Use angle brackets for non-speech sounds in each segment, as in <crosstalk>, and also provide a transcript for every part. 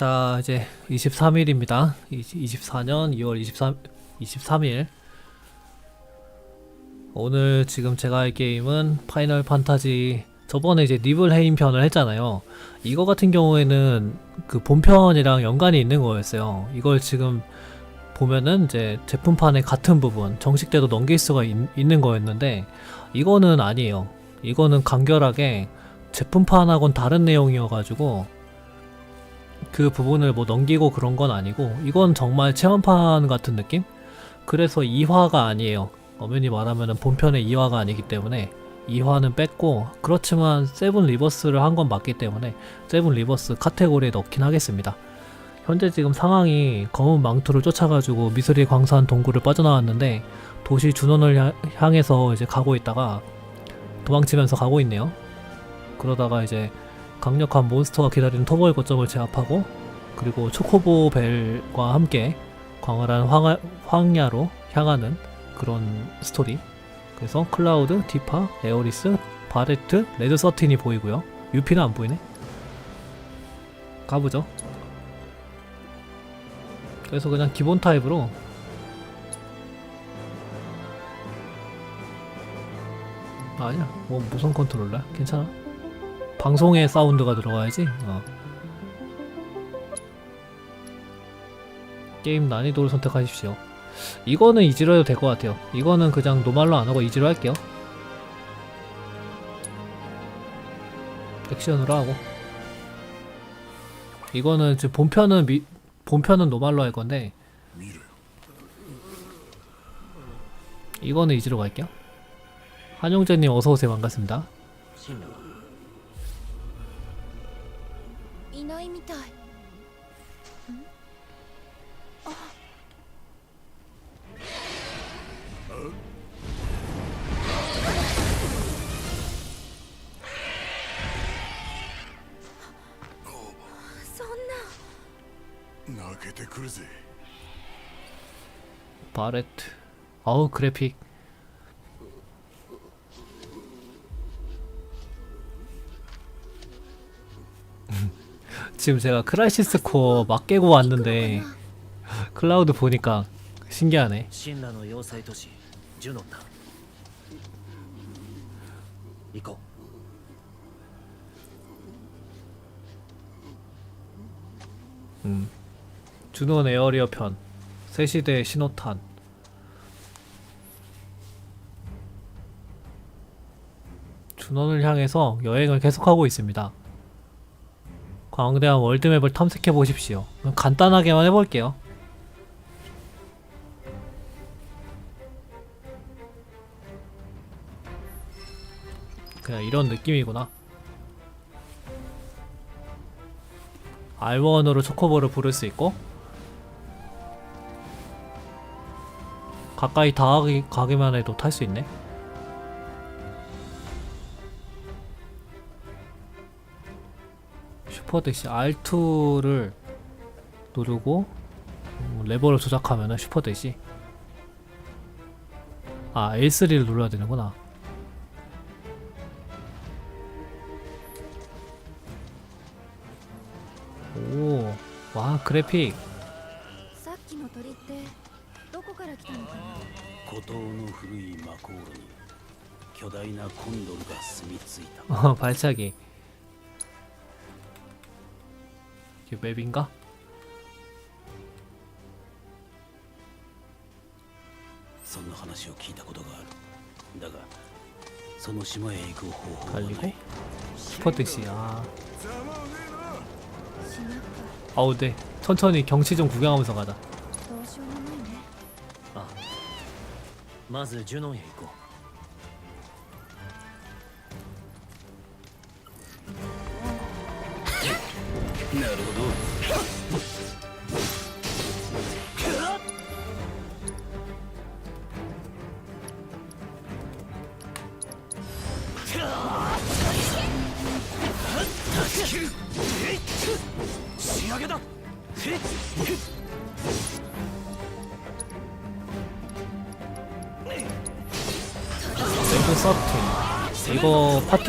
자, 이제 23일입니다. 24년 2월 23, 23일. 오늘 지금 제가 할 게임은 파이널 판타지 저번에 이제 니블헤임 편을 했잖아요. 이거 같은 경우에는 그 본편이랑 연관이 있는 거였어요. 이걸 지금 보면은 이제 제품판의 같은 부분 정식대로 넘길 수가 있, 있는 거였는데 이거는 아니에요. 이거는 간결하게 제품판하고는 다른 내용이어가지고 그 부분을 뭐 넘기고 그런 건 아니고 이건 정말 체험판 같은 느낌? 그래서 2화가 아니에요. 엄연히 말하면 본편의 2화가 아니기 때문에 2화는 뺐고 그렇지만 세븐 리버스를 한 건 맞기 때문에 세븐 리버스 카테고리에 넣긴 하겠습니다. 현재 지금 상황이 검은 망토를 쫓아가지고 미스리 광산 동굴을 빠져나왔는데 도시 준원을 향- 향해서 이제 가고 있다가 도망치면서 가고 있네요. 그러다가 이제 강력한 몬스터가 기다리는 터보의 거점을 제압하고 그리고 초코보 벨과 함께 광활한 황하, 황야로 향하는 그런 스토리. 그래서 클라우드, 디파, 에어리스, 바레트, 레드 서틴이 보이고요. 유피는 안 보이네. 가보죠. 그래서 그냥 기본 타입으로 아니야. 뭐 무선 컨트롤러야? 괜찮아 방송에 사운드가 들어가야지. 어. 게임 난이도를 선택하십시오. 이거는 이지로 해도 될 것 같아요. 이거는 그냥 노말로 안 하고 이지로 할게요. 액션으로 하고. 이거는 지금 본편은 미, 본편은 노말로 할 건데 이거는 이지로 갈게요. 한용재님 어서 오세요 반갑습니다. ないみたい。そんな。泣けてくるぜ。パレット。青クレピ 지금 제가 크라이시스 코어 막 깨고 왔는데 클라우드 보니까 신기하네. 음. 주노 에어리어 편. 세시대 신호탄. 준원을 향해서 여행을 계속하고 있습니다. 광대한 월드맵을 탐색해 보십시오. 간단하게만 해볼게요. 그냥 이런 느낌이구나. R1으로 초코볼을 부를 수 있고 가까이 다가기, 가기만 해도 탈 수 있네. 슈퍼대시 R2를 누르고 음, 레버를 조작하면은 슈퍼대시 아 L3를 눌러야 되는구나. 오, 와 그래픽 さっきの鳥ってどこから来たのかなう孤島の古い魔航路に巨大なコンドルが住み着いた 어, <laughs> 발차기. 이 맵인가? 달리고? 슈퍼듯이 아 아우 네. 천천히 경치 좀 구경하면서 가자. 아.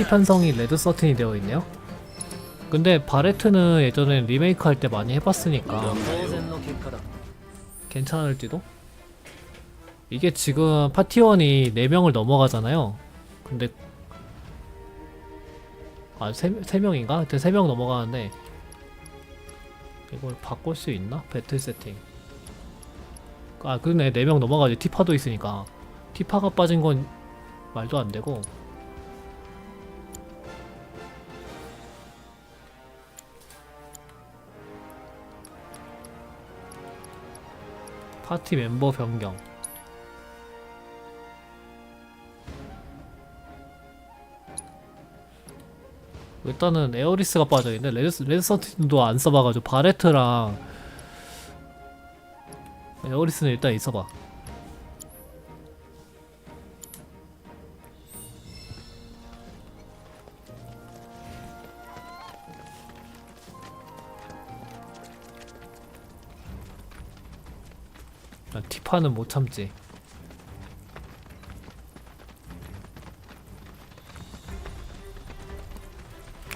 파티 편성이 레드 서틴이 되어 있네요. 근데 바레트는 예전에 리메이크 할 때 많이 해봤으니까 괜찮을지도? 이게 지금 파티원이 4명을 넘어가잖아요. 근데 아, 3, 세명인가 하여튼 3명 넘어가는데 이걸 바꿀 수 있나? 배틀 세팅 아 그네 4명 넘어가지 티파도 있으니까 티파가 빠진 건 말도 안 되고 파티 멤버 변경. 일단은 에어리스가 빠져있네. 레드, 레드서틴도 안 써봐가지고 바레트랑 에어리스는 일단 있어봐 아, 티파는 못 참지.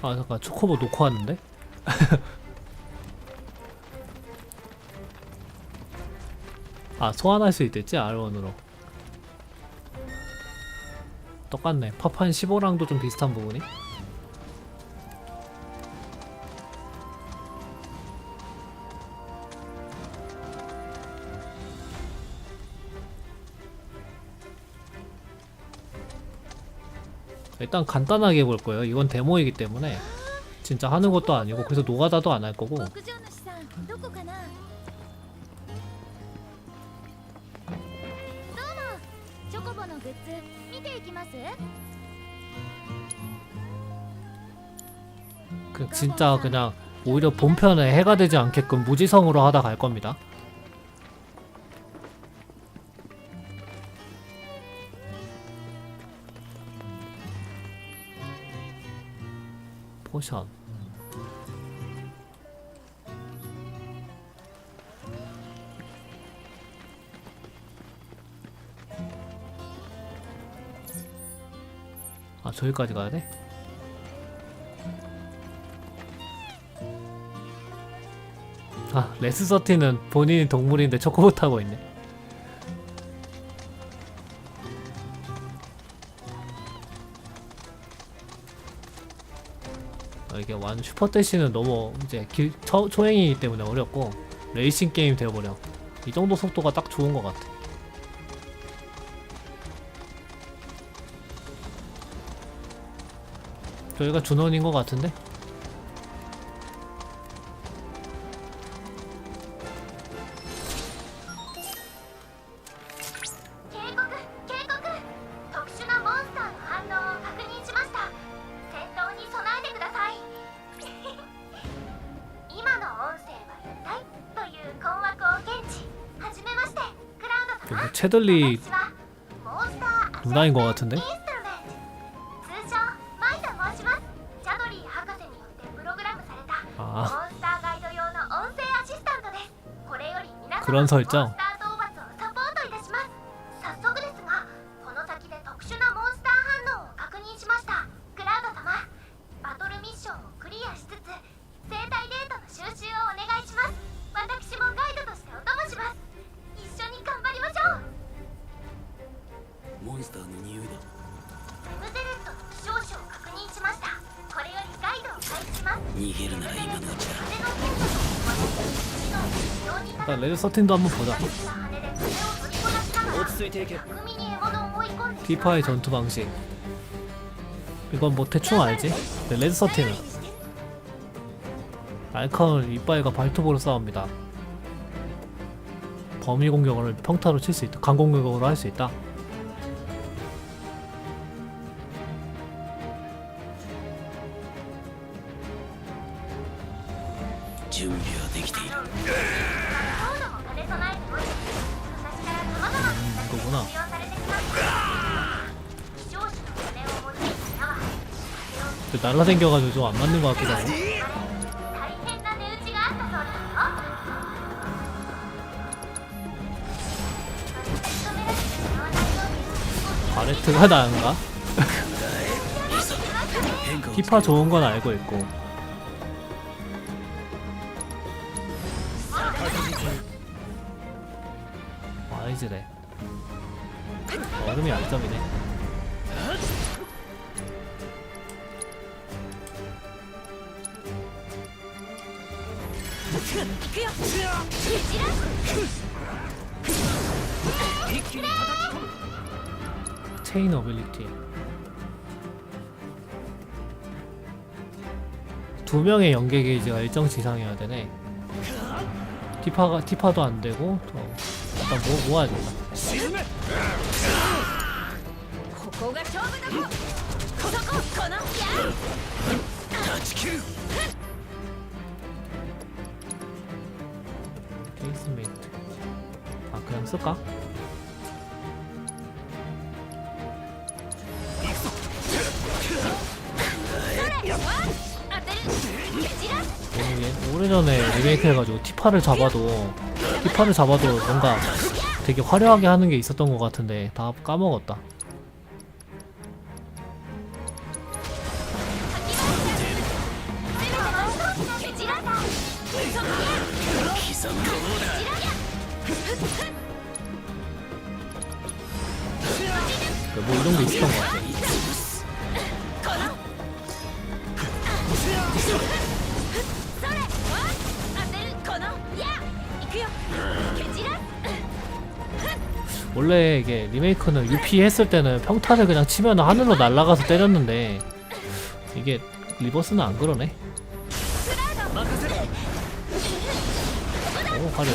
아 잠깐 초코보 놓고 왔는데? <laughs> 아 소환할 수 있댔지 R1으로. 똑같네. 파판 15랑도 좀 비슷한 부분이 일단 간단하게 볼 거예요. 이건 데모이기 때문에 진짜 하는 것도 아니고 그래서 노가다도 안 할 거고 그 진짜 그냥 오히려 본편에 해가 되지 않게끔 무지성으로 하다 갈 겁니다. 포션 아 저기까지 가야 돼? 아 레스 서티는 본인이 동물인데 초코보 타고 있네 이게 완 슈퍼 대시는 너무 이제 길, 초, 초행이기 때문에 어렵고 레이싱 게임 되어버려 이 정도 속도가 딱 좋은 것 같아 저희가 준원인 것 같은데? 테들리 누나인 것 같은데? 아 그런 설정? 레드 서틴도 한번 보자. 디파의 전투 방식. 이건 뭐 대충 알지? 네, 레드 서틴은 알카올 이빠이가 발톱으로 싸웁니다. 범위 공격을 평타로 칠 수 있다. 강공격으로 할 수 있다. 그 날라 생겨가지고 좀 안 맞는 것 같기도 하고. 바레트가 나은가? <laughs> 피파 좋은 건 알고 있고. 아이즈래. 네. 얼음이 안점이네. 두 명의 연계 게이지가 일정 지상이어야 되네. 티파가 티파도 안 되고 또 일단 뭐, 뭐 모아야 된다. 케이스메이트. 아 그냥 쓸까? 오래전에 리메이크 해가지고 티파를 잡아도 티파를 잡아도 뭔가 되게 화려하게 하는 게 있었던 것 같은데 다 까먹었다. 뭐 이런 게 있었던 것 같아. 원래 이게 리메이크는 UP 했을 때는 평타를 그냥 치면 하늘로 날아가서 때렸는데 이게 리버스는 안 그러네. 오 화려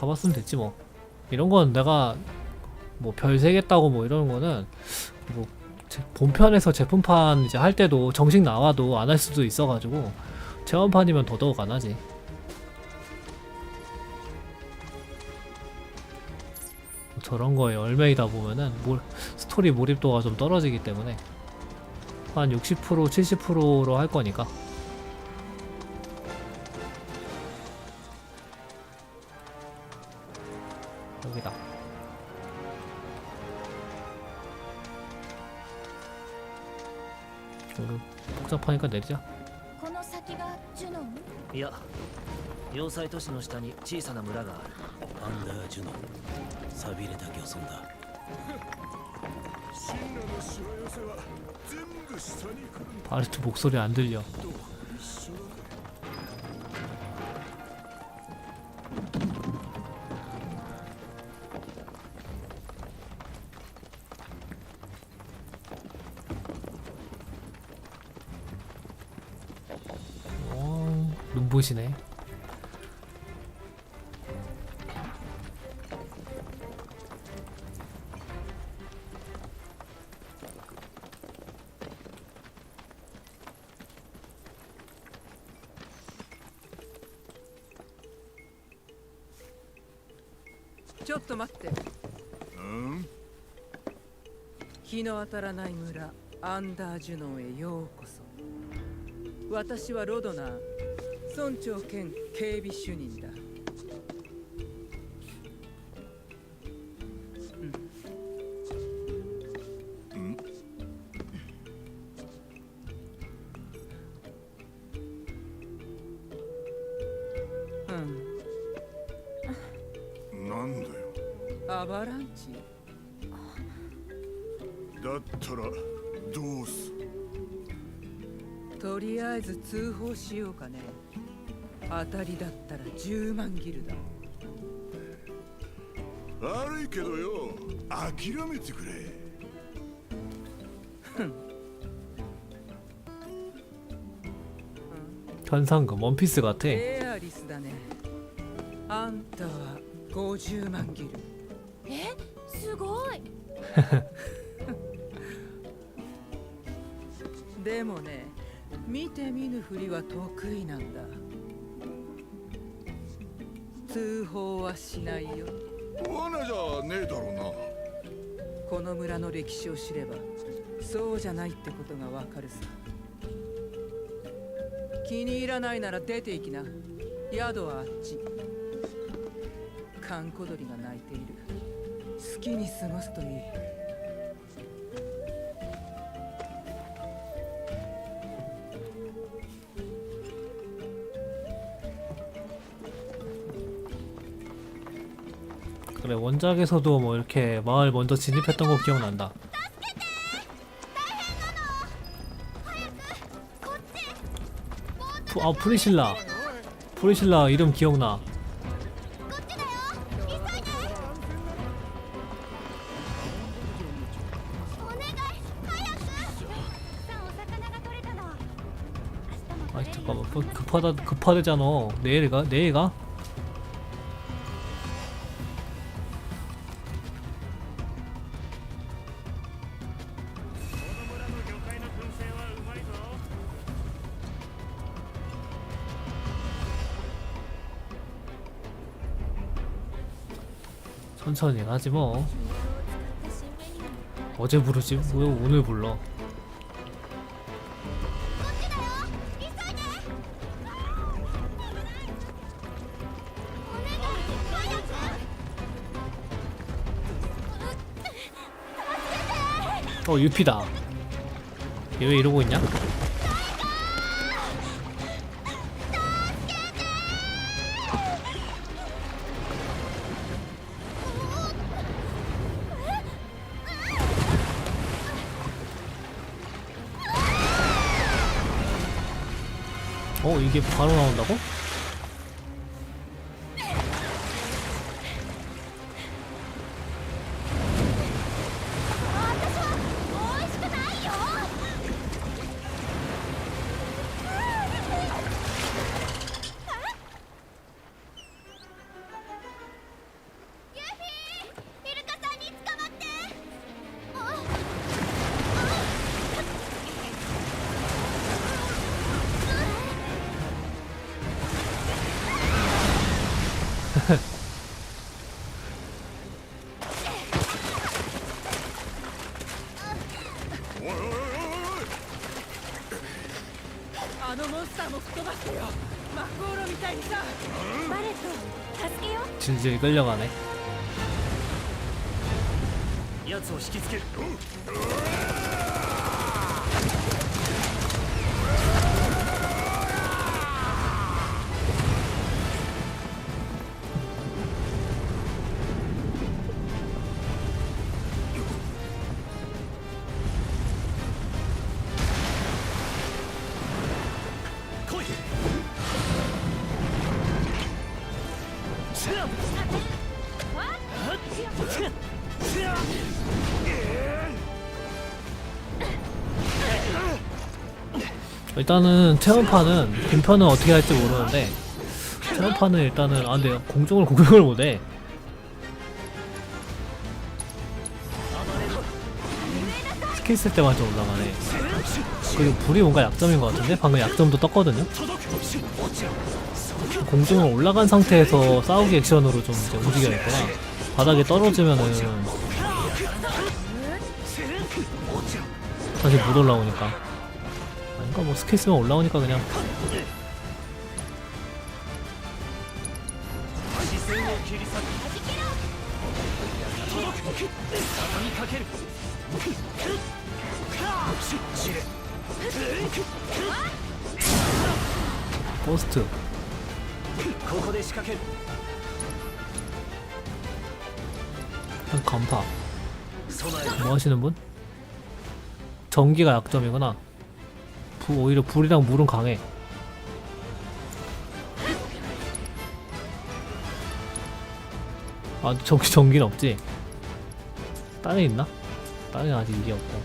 잡았으면 됐지 뭐. 이런 건 내가 뭐 별 세겠다고 뭐 이러는 거는 뭐 제- 본편에서 제품판 이제 할 때도 정식 나와도 안 할 수도 있어가지고 체험판이면 더더욱 안 하지. 저런 거에 얼매이다 보면은 몰, 스토리 몰입도가 좀 떨어지기 때문에 한 60% 70%로 할 거니까 복잡하니까 내리자. この先がジュノンいや要塞都市の下に小さな村があるアンダージュノン寂れた漁村だ바르트 <laughs> 목소리 안 들려. 어, 눈부시네. 음? ちょっと待って日の当たらない村アンダージュノンへようこそ私はロドナー 村長兼警備主任だ。うん。なんだよ。アバランチ？だったらどうす？とりあえず通報しようかね当たりだったら10万ギルだ悪いけどよ諦めてくれ 현상금 원피스 같아. エアリスだねあんたは50万ギルえすごい<laughs> でもね見て見ぬふりは得意なんだ 通報はしないよ。罠じゃねえだろうな。この村の歴史を知ればそうじゃないってことがわかるさ。気に入らないなら出て行きな。宿はあっち。閑古鳥が鳴いている。好きに過ごすといい「 그래 원작에서도 뭐 이렇게 마을 먼저 진입했던 거 기억난다. 푸, 아 프리실라 프리실라 이름 기억나. 아 잠깐만 그 급하다 급하대잖아. 내일 가 내일 가? 천천히 하지 뭐. 어제 부르지 왜 오늘 불러? 어 유피다. 얘 왜 이러고 있냐? 이게 바로 나온다고? あのモンスターも吹っ飛ばしてよマクオロみたいにさ 질질 끌려가네. 奴を引きつける 일단은 체험판은 빈편은 어떻게 할지 모르는데 체험판은 일단은 아 근데 공중을 <laughs> 공격을 못해. 스킬 쓸 때만 좀 올라가네. 그리고 불이 뭔가 약점인 것 같은데? 방금 약점도 떴거든요? 공중을 올라간 상태에서 싸우기 액션으로 좀 이제 움직여야 겠구나 바닥에 떨어지면은 다시 못 올라오니까 그러니까 뭐 스킬 쓰면 올라오니까 그냥. 버스트. 일단 간파 뭐 하시는 분? 전기가 약점이구나. 오히려 불이랑 물은 강해. 아 저기 <laughs> 전기는 없지? 땅에 있나? 땅에 아직 이게 없고.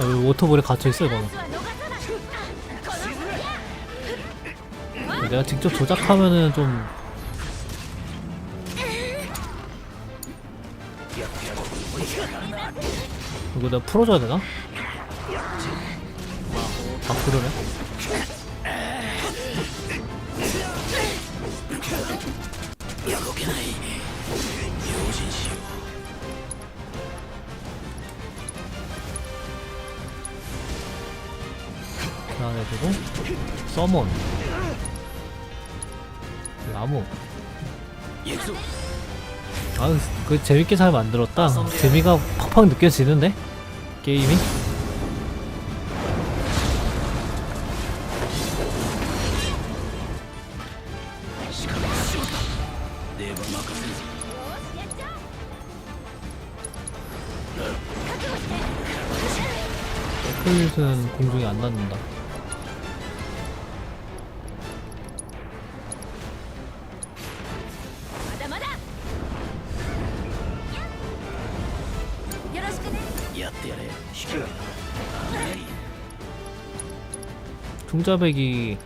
어, 워터볼에 갇혀있어 이거는 내가 직접 조작하면은 좀 이거 내가 풀어줘야 되나? 아 그러네? 그래가지고 서몬 나무. 아그 재밌게 잘 만들었다. 아, 재미가 팍팍 느껴지는데? 게임이. やってやれ引き分け 중자백이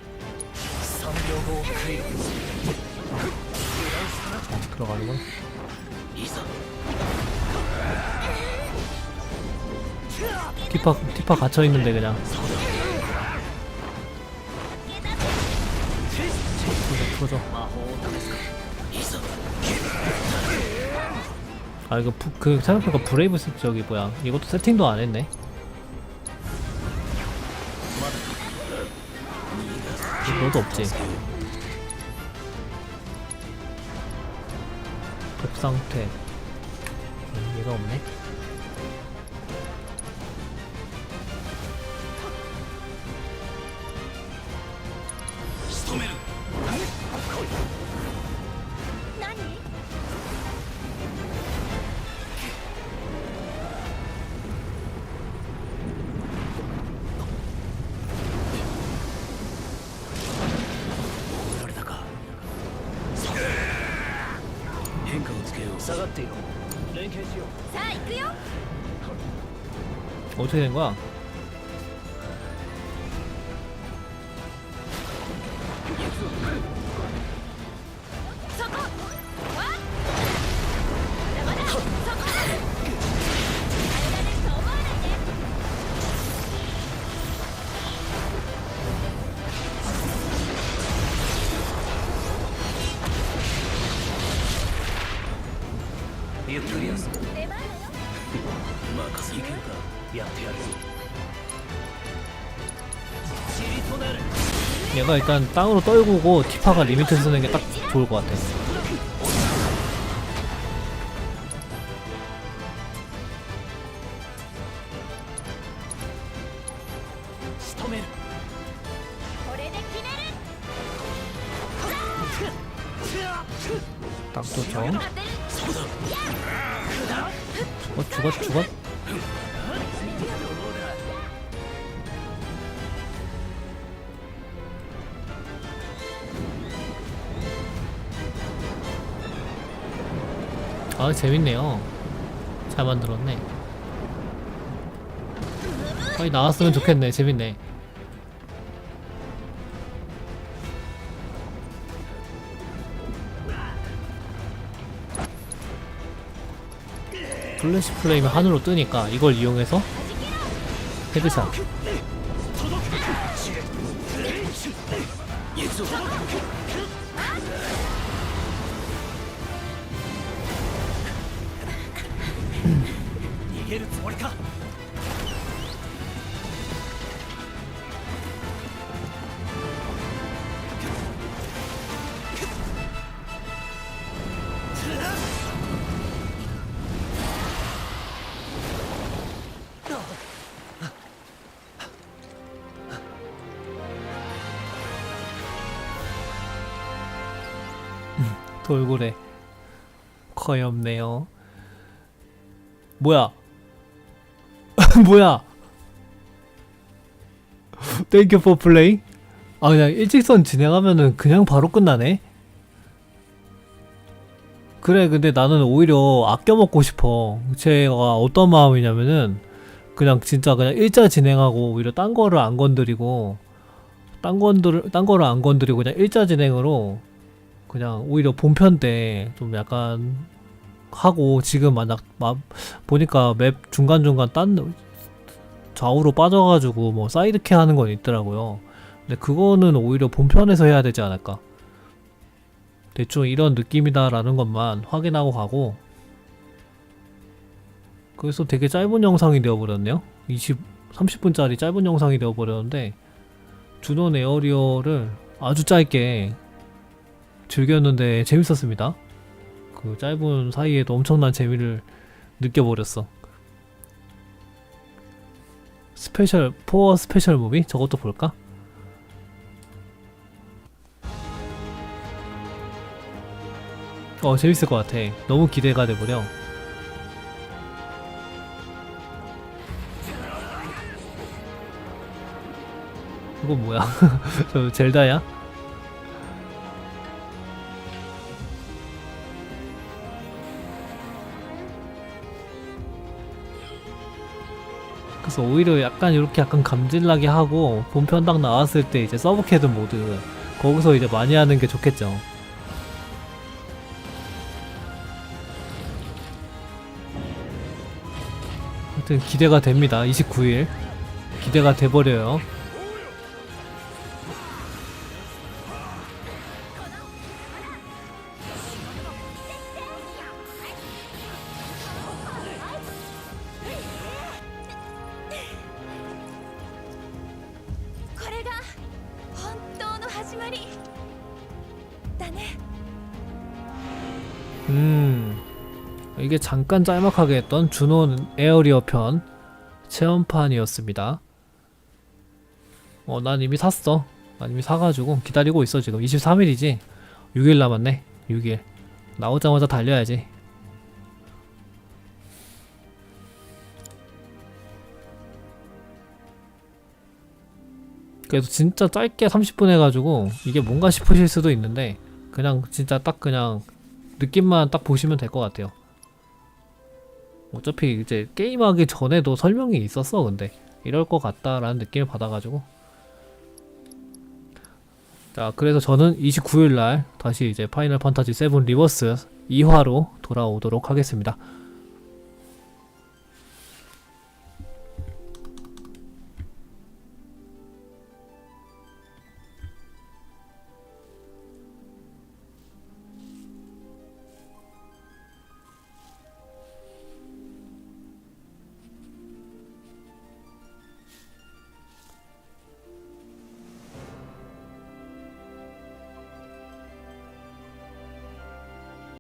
3秒後を食いる 들어가는 건 いざ 티파 티파 갇혀 있는데 그냥. 풀어줘 풀어줘. 魔法を試すか 아 이거 부, 그 생각해보니까 브레이브 스 저기 뭐야 이것도 세팅도 안 했네. 너도 없지. 급 상태. 음, 얘가 없네. 어떻게 된 거야? 내 말. 任せいけるかやってやるぞ塵となる 얘가 일단 땅으로 떨구고 티파가 리미트 쓰는 게 딱 좋을 것 같아. 仕 나왔으면 좋겠네. 재밌네. 플래시 플레이면 하늘로 뜨니까 이걸 이용해서 헤드샷 돌고래 거의 없네요. 뭐야? <laughs> 뭐야? 땡큐 포 플레이 아 그냥 일직선 진행하면은 그냥 바로 끝나네? 그래 근데 나는 오히려 아껴 먹고 싶어. 제가 어떤 마음이냐면은 그냥 진짜 그냥 일자 진행하고 오히려 딴 거를 안 건드리고 딴 건들 딴 거를 안 건드리고 그냥 일자 진행으로 그냥 오히려 본편 때 좀 약간 하고 지금 만약 마, 보니까 맵 중간중간 딴 좌우로 빠져가지고 뭐 사이드캐 하는 건 있더라고요. 근데 그거는 오히려 본편에서 해야 되지 않을까. 대충 이런 느낌이다라는 것만 확인하고 가고 그래서 되게 짧은 영상이 되어버렸네요. 20, 30분짜리 짧은 영상이 되어버렸는데 주논 에어리어를 아주 짧게 즐겼는데 재밌었습니다. 그 짧은 사이에도 엄청난 재미를 느껴버렸어. 스페셜 포어 스페셜 무비 저것도 볼까? 어 재밌을 것 같아. 너무 기대가 돼버려. 이거 뭐야? <laughs> 저 젤다야? 그래서 오히려 약간 이렇게 약간 감질나게 하고 본편 딱 나왔을 때 이제 서브캐드 모드 거기서 이제 많이 하는 게 좋겠죠. 하여튼 기대가 됩니다. 29일 기대가 돼버려요. 잠깐 짤막하게 했던 준원 에어리어 편 체험판이었습니다. 어 난 이미 샀어. 난 이미 사가지고 기다리고 있어 지금 23일이지 6일 남았네 6일 나오자마자 달려야지. 그래도 진짜 짧게 30분 해가지고 이게 뭔가 싶으실 수도 있는데 그냥 진짜 딱 그냥 느낌만 딱 보시면 될 것 같아요. 어차피 이제 게임하기 전에도 설명이 있었어 근데 이럴 것 같다라는 느낌을 받아가지고 자 그래서 저는 29일날 다시 이제 파이널 판타지 7 리버스 2화로 돌아오도록 하겠습니다.